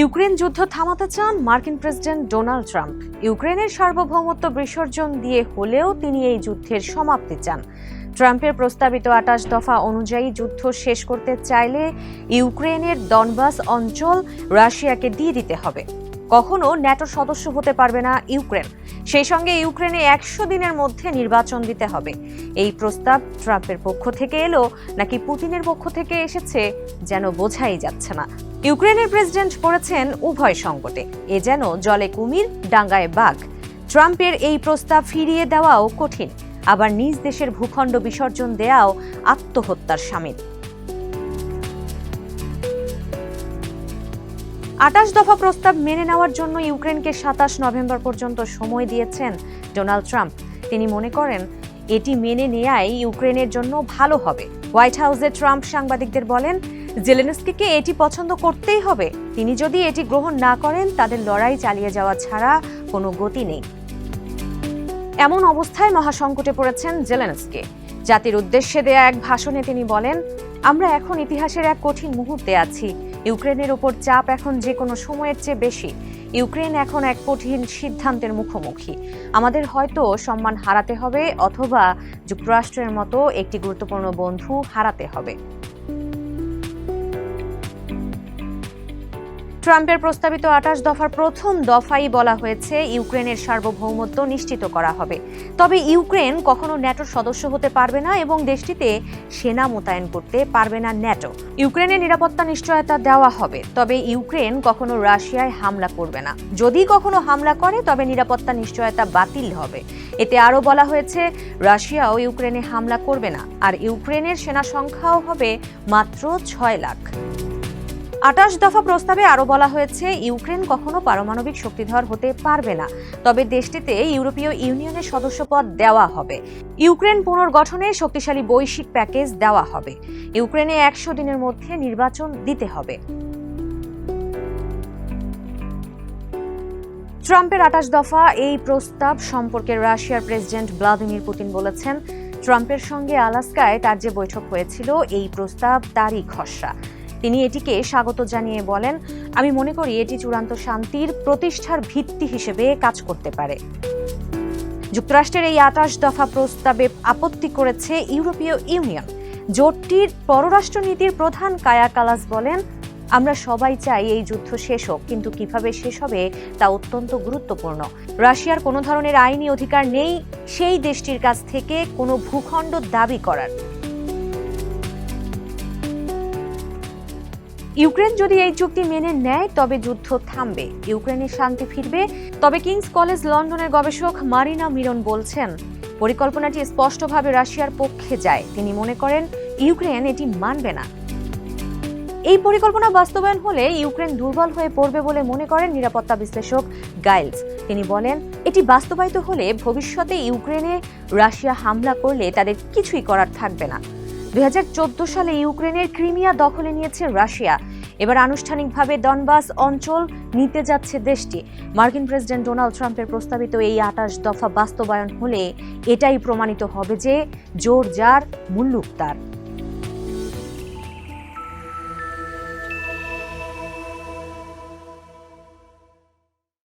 Ukraine যুদ্ধ থামাতে চান মার্কিন প্রেসিডেন্ট ডোনাল্ড ট্রাম্প। ইউক্রেনের সার্বভৌমত্ব বিসর্জন দিয়ে হলেও তিনি এই যুদ্ধের সমাপ্তি চান। ট্রাম্পের প্রস্তাবিত আটাশ দফা অনুযায়ী যুদ্ধ শেষ করতে চাইলে ইউক্রেনের দনবাস অঞ্চল রাশিয়াকে দিয়ে দিতে হবে। কখনো ন্যাটোর সদস্য হতে পারবে না ইউক্রেন। সেই সঙ্গে ইউক্রেনে একশো দিনের মধ্যে নির্বাচন দিতে হবে। এই প্রস্তাব ট্রাম্পের পক্ষ থেকে এলো, নাকি পুতিনের পক্ষ থেকে এসেছে, যেন বোঝাই যাচ্ছে না। ইউক্রেনের প্রেসিডেন্ট পড়েছেন উভয় সংকটে। এ যেন জলে কুমির, ডাঙ্গায় বাঘ। ট্রাম্পের এই প্রস্তাব ফিরিয়ে দেওয়াও কঠিন। আবার নিজ দেশের ভূখণ্ড বিসর্জন দেয়াও আত্মহত্যার সামিল। আটাশ দফা প্রস্তাব মেনে নেওয়ার জন্য ইউক্রেনকে সাতাশ নভেম্বর পর্যন্ত সময় দিয়েছেন ডোনাল্ড ট্রাম্প। তিনি মনে করেন, এটি মেনে নেয়াই ইউক্রেনের জন্য ভালো হবে। হোয়াইট হাউসে ট্রাম্প সাংবাদিকদের বলেন জেলেনস্কিকে এটি পছন্দ করতেই হবে। তিনি যদি এটি গ্রহণ না করেন, তাদের লড়াই চালিয়ে যাওয়া ছাড়া কোনো গতি নেই। এমন অবস্থায় মহাসংকটে পড়েছেন জেলেনস্কি। জাতির উদ্দেশ্যে দেয়া এক ভাষণে তিনি বলেন, আমরা এখন ইতিহাসের এক কঠিন মুহূর্তে আছি। ইউক্রেনের ওপর চাপ এখন যে কোনো সময়ের চেয়ে বেশি। ইউক্রেন এখন এক কঠিন সিদ্ধান্তের মুখোমুখি। আমাদের হয়তো সম্মান হারাতে হবে, অথবা যুক্তরাষ্ট্রের মতো একটি গুরুত্বপূর্ণ বন্ধু হারাতে হবে। ট্রাম্পের প্রস্তাবিত আটাশ দফার প্রথম দফাই বলা হয়েছে, ইউক্রেনের সার্বভৌমত্ব নিশ্চিত করা হবে। তবে ইউক্রেন কখনো ন্যাটোর সদস্য হতে পারবে না এবং দেশটিতে সেনা মোতায়েন করতে পারবে না ন্যাটো। ইউক্রেনের নিরাপত্তা নিশ্চয়তা দেওয়া হবে, তবে ইউক্রেন কখনো রাশিয়ায় হামলা করবে না। যদি কখনো হামলা করে, তবে নিরাপত্তা নিশ্চয়তা বাতিল হবে। এতে আরও বলা হয়েছে, রাশিয়াও ইউক্রেনে হামলা করবে না, আর ইউক্রেনের সেনা সংখ্যাও হবে মাত্র ছয় লাখ। আটাশ দফা প্রস্তাবে আরও বলা হয়েছে, ইউক্রেন কখনো পারমাণবিক শক্তিধর হতে পারবে না। তবে দেশটিতে ইউরোপীয় ইউনিয়নের সদস্যপদ দেওয়া হবে। ইউক্রেন পুনর্গঠনে শক্তিশালী বৈশ্বিক প্যাকেজ দেওয়া হবে। ইউক্রেনে একশো দিনের মধ্যে নির্বাচন দিতে হবে। ট্রাম্পের আটাশ দফা এই প্রস্তাব সম্পর্কে রাশিয়ার প্রেসিডেন্ট ভ্লাদিমির পুতিন বলেছেন, ট্রাম্পের সঙ্গে আলাস্কায় তার যে বৈঠক হয়েছিল, এই প্রস্তাব তারই খসড়া। তিনি এটিকে স্বাগত জানিয়ে বলেন, আমি মনে করি এটি চূড়ান্ত শান্তির প্রতিষ্ঠার ভিত্তি হিসেবে কাজ করতে পারে। যুক্তরাষ্ট্রের এই আটাশ দফা প্রস্তাবে আপত্তি করেছে ইউরোপীয় ইউনিয়ন। জোটটির পররাষ্ট্রনীতির প্রধান কায়া কালাস বলেন, আমরা সবাই চাই এই যুদ্ধ শেষ হোক, কিন্তু কীভাবে শেষ হবে তা অত্যন্ত গুরুত্বপূর্ণ। রাশিয়ার কোনো ধরনের আইনি অধিকার নেই, সেই দেশটির কাছ থেকে কোনো ভূখণ্ড দাবি করার। ইউক্রেন যদি এই চুক্তি মেনে নেয়, তবে যুদ্ধ থামবে। ইউক্রেনের শান্তি ফিরবে। তবে কিংস কলেজ লন্ডনের গবেষক মারিনা মিরন বলছেন, পরিকল্পনাটি স্পষ্টভাবে রাশিয়ার পক্ষে যায়। তিনি মনে করেন, ইউক্রেন এটি মানবে না। এই পরিকল্পনা বাস্তবায়ন হলে ইউক্রেন দুর্বল হয়ে পড়বে বলে মনে করেন নিরাপত্তা বিশ্লেষক গাইলস। তিনি বলেন, এটি বাস্তবায়িত হলে ভবিষ্যতে ইউক্রেনে রাশিয়া হামলা করলে তাদের কিছুই করার থাকবে না। দুই হাজার চোদ্দ সালে ইউক্রেনের ক্রিমিয়া দখলে নিয়েছে রাশিয়া। এবার আনুষ্ঠানিকভাবে দনবাস অঞ্চল নিতে যাচ্ছে দেশটি। মার্কিন প্রেসিডেন্ট ডোনাল্ড ট্রাম্পের প্রস্তাবিত এই আটাশ দফা বাস্তবায়ন হলে এটাই প্রমাণিত হবে যে জোর যার, মুল্লুক তার।